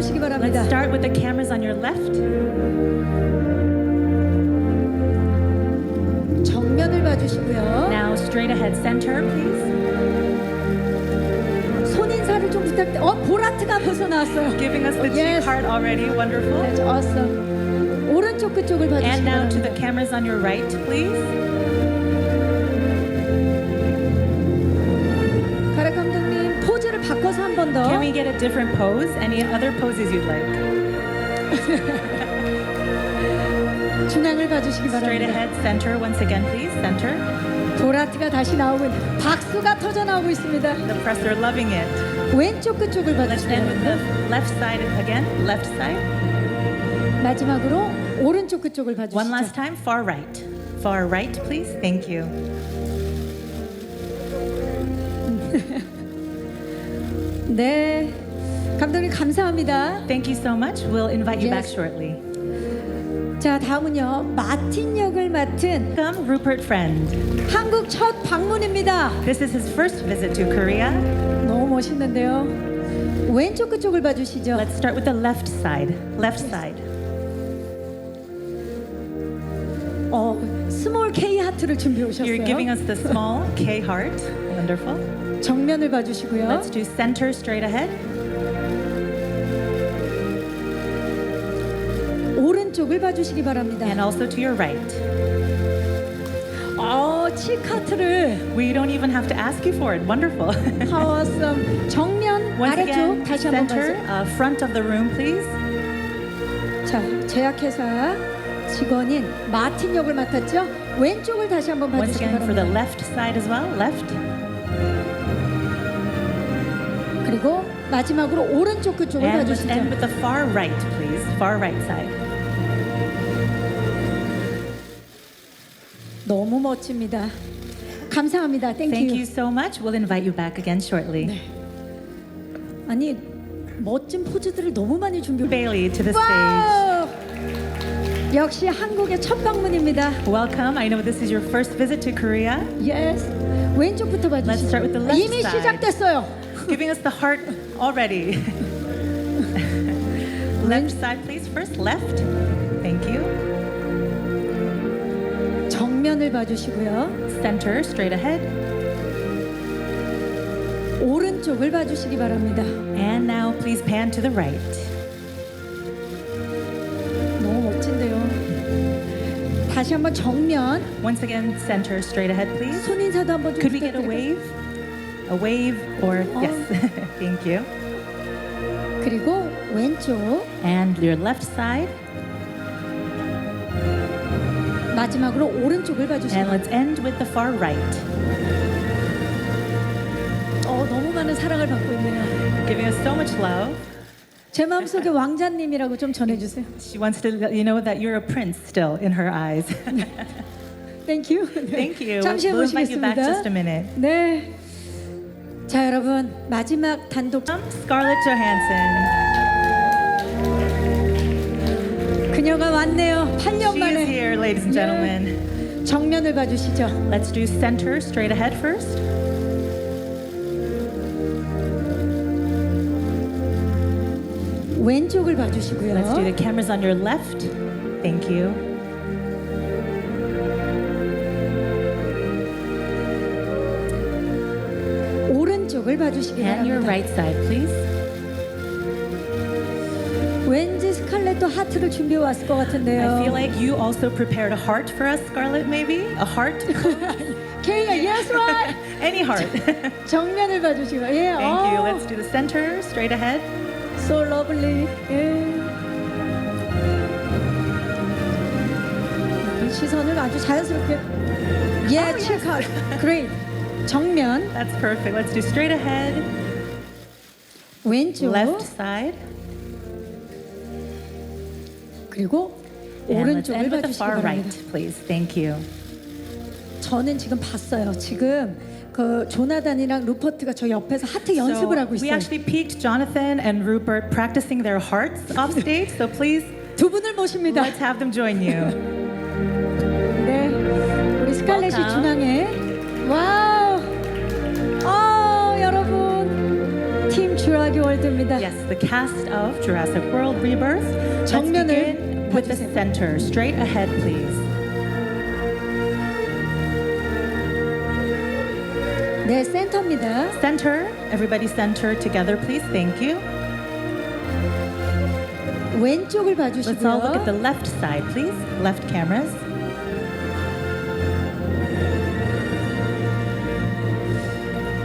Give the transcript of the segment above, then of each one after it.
봐주시기 Let's 바랍니다. start with the cameras on your left. 정면을 봐주시고요. Now straight ahead center, please. 손 인사를 좀 부탁드. 어 보라트가 벌써 나왔어요. Giving us the Yes. cheek heart already. Wonderful. That's awesome. 오른쪽 그쪽을 And 봐주시기 now to 바랍니다. the cameras on your right, please. 바꿔서 한 번 더. Can we get a different pose? Any other poses you'd like? 중앙을 봐주시기 Straight 바랍니다. ahead center once again, please. Center. 보라트가 다시 나오고 있- 박수가 터져 나오고 있습니다. The press are loving it. 왼쪽 그쪽을 Let's 봐주시기 end with 바랍니다. the left side again. Left side. 마지막으로 오른쪽 그쪽을 One last 봐주시죠. time. Far right. Far right, please. Thank you. 네, 감독님 감사합니다. Thank you so much. We'll invite you back Yes. shortly. 자 다음은요 마틴 역을 맡은 Welcome, Rupert Friend. 한국 첫 방문입니다. This is his first visit to Korea. 너무 멋있는데요. 왼쪽 그쪽을 봐주시죠. Let's start with the left side. Left side. 어, 스몰 K 하트를 준비해 You're giving 오셨어요. us the small K heart. Wonderful. 정면을 봐주시고요. Let's do center straight ahead. 오른쪽을 봐주시기 바랍니다. And also to your right. 어, 칙 하트를 We don't even have to ask you for it. Wonderful. 하워썸 정면 Once 아래쪽 again, 다시 한번 center, 봐주세요. uh, front of the room, please. 자, 제약회사 직원인 마틴 역을 맡았죠. 왼쪽을 다시 한번 Once 봐주시기 again for the 바랍니다. left side as well. Left. 그리고 마지막으로 오른쪽 그쪽을 And let's 봐주시죠. end with the far right, please. Far right side. 너무 멋집니다. 감사합니다. Thank 땡큐. you so much. We'll invite you back again shortly. 아니 멋진 포즈들을 너무 많이 준비해. Bailey to the stage. 와우! 역시 한국의 첫 방문입니다. Welcome. I know this is your first visit to Korea. Yes. 왼쪽부터 Let's 봐주시죠. start with the left 이미 side. 시작됐어요. Giving us the heart already. left side, please. First, left. Thank you. 정면을 봐주시고요. Center, straight ahead. 오른쪽을 봐주시기 바랍니다. And now, please pan to the right. 너무 멋진데요. 다시 한번 정면 Once again, center, straight ahead, please. 손 인사도 한번 좀 Could we get a 부탁드릴까요? wave? A wave or Oh. yes. Thank you. 그리고 왼쪽 And your left side. 마지막으로 오른쪽을 봐주시기 And let's 바랍니다. end with the far right. 어, 너무 많은 사랑을 받고 있네요. Giving us so much love. 제 마음속에 왕자님이라고 좀 전해주세요. She wants to let you know that you're a prince still in her eyes. Thank you. Thank you. 잠시 We'll invite you back just 모시겠습니다. a minute. 네. 자 여러분 마지막 단독 Scarlett Johansson. 그녀가 왔네요. 8년 She is 만에 here, ladies and 네. gentlemen. 정면을 봐주시죠. Let's do center, straight ahead first. 왼쪽을 봐주시고요. Let's do the cameras on your left. Thank you. 오른쪽을 봐주시기 And your 바랍니다. right side, please. 왠지 스칼렛도 하트를 준비해 왔을 것 같은데요. I feel like you also prepared a heart for us, Scarlett, maybe? A heart? 케이가 yes right. Any heart. 정면을 봐주시고 예. Thank you. 어, Let's do the center, straight ahead. so lovely. 예. 이 시선을 아주 자연스럽게 예, 칠카. Great. 정면, That's perfect. Let's do straight ahead, 왼쪽, left side, 그리고 and let's 오른쪽을 end with the 봐주시기 far 바랍니다. right, please. Thank you. 저는 지금 봤어요. 지금 그 조나단이랑 루퍼트가 저 옆에서 하트 연습을 하고 we 있어요. actually peeked Jonathan and Rupert practicing their hearts off stage. So please, 두 분을 모십니다. let's have them join you. Yes, the cast of Jurassic World Rebirth. Let's 정면을 begin with the 봐주세요. center. Straight ahead, please. 네, 센터입니다. Center. Everybody center together, please. Thank you. 왼쪽을 Let's all look at the 봐주시고요. left side, please. Left cameras.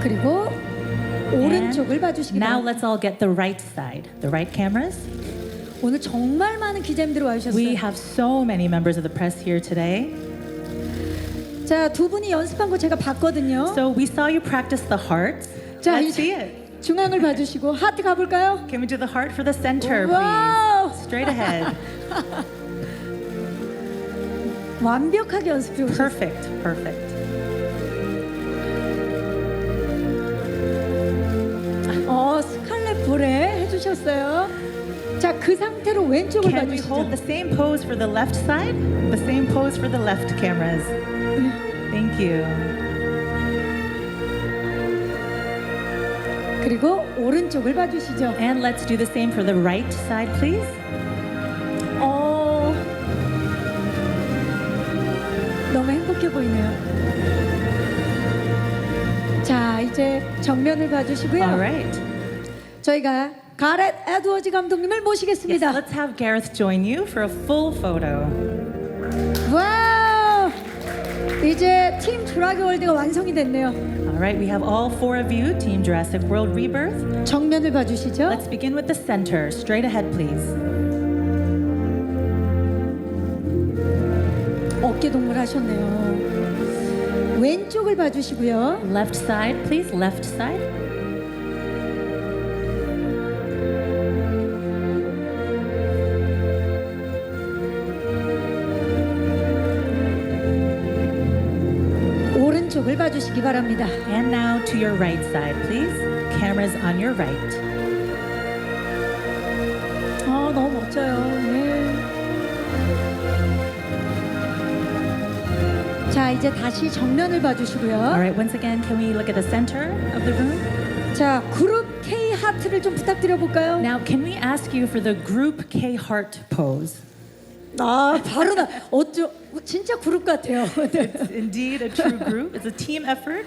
그리고 오른쪽을 And 봐주시기 Now 바랍니다. let's all get the right side. The right cameras. 오늘 정말 많은 기자님들이 We 와주셨어요. have so many members of the press here today. 자, 두 분이 연습한 거 제가 봤거든요. So we saw you practice the heart. 자, Let's see 이제 it. 중앙을 봐주시고 하트 가볼까요? Can we do the heart for the center, 와우! please? Straight ahead. 완벽하게 연습해 오셨어요. Perfect, perfect. 해주셨어요. 자, 그 상태로 왼쪽을 Can we hold the 봐주시죠. same pose for the left side? The same pose for the left cameras. Thank you. 그리고 오른쪽을 봐주시죠. And let's do the same for the right side, please. 어, 너무 행복해 보이네요. 자, 이제 정면을 봐주시고요. All right. 저희가 가렛 에드워즈 감독님을 Yes, 모시겠습니다. let's have Gareth join you for a full photo. 와우! 이제 팀 주라기 월드가 완성이 됐네요. All right, we have all four of you, Team Jurassic World Rebirth. 정면을 봐주시죠. Let's begin with the center. Straight ahead, please. 어깨 동물 하셨네요. 왼쪽을 봐주시고요. Left side, please. Left side. 오른쪽을 봐주시기 바랍니다. And now to your right side, please. Cameras on your right. 아 너무 멋져요. 네. 자 이제 다시 정면을 All 봐주시고요. right, once again, can we look at the center of the room? 자 그룹 K 하트를 좀 부탁드려 볼까요? Now, can we ask you for the group K heart pose? 아 바로 나 어쩌 진짜 그룹 같아요. 네. It's indeed a true group. It's a team effort.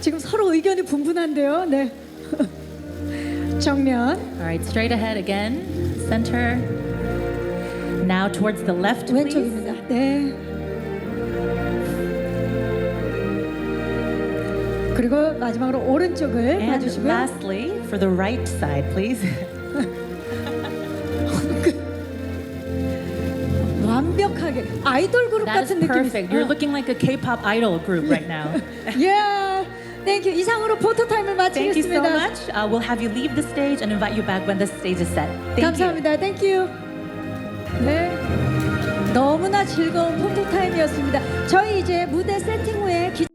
지금 서로 의견이 분분한데요. 네. 정면 All right, straight ahead again. Center. Now towards the left, please. 왼쪽입니다. 네. 그리고 마지막으로 오른쪽을 And 봐주시고요. lastly, for the right side, please. 완벽하게 아이돌 그룹 That is 같은 느낌이 perfect. You're looking like a K-pop idol group right now. 예. 땡큐. 이상으로 포토 타임을 Thank you so 마치겠습니다. much. Uh, we'll have you leave the stage and invite you back when the stage is set. Thank you. 감사합니다. 땡큐. 네. 너무나 즐거운 포토 타임이었습니다. 저희 이제 무대 세팅 후에 기...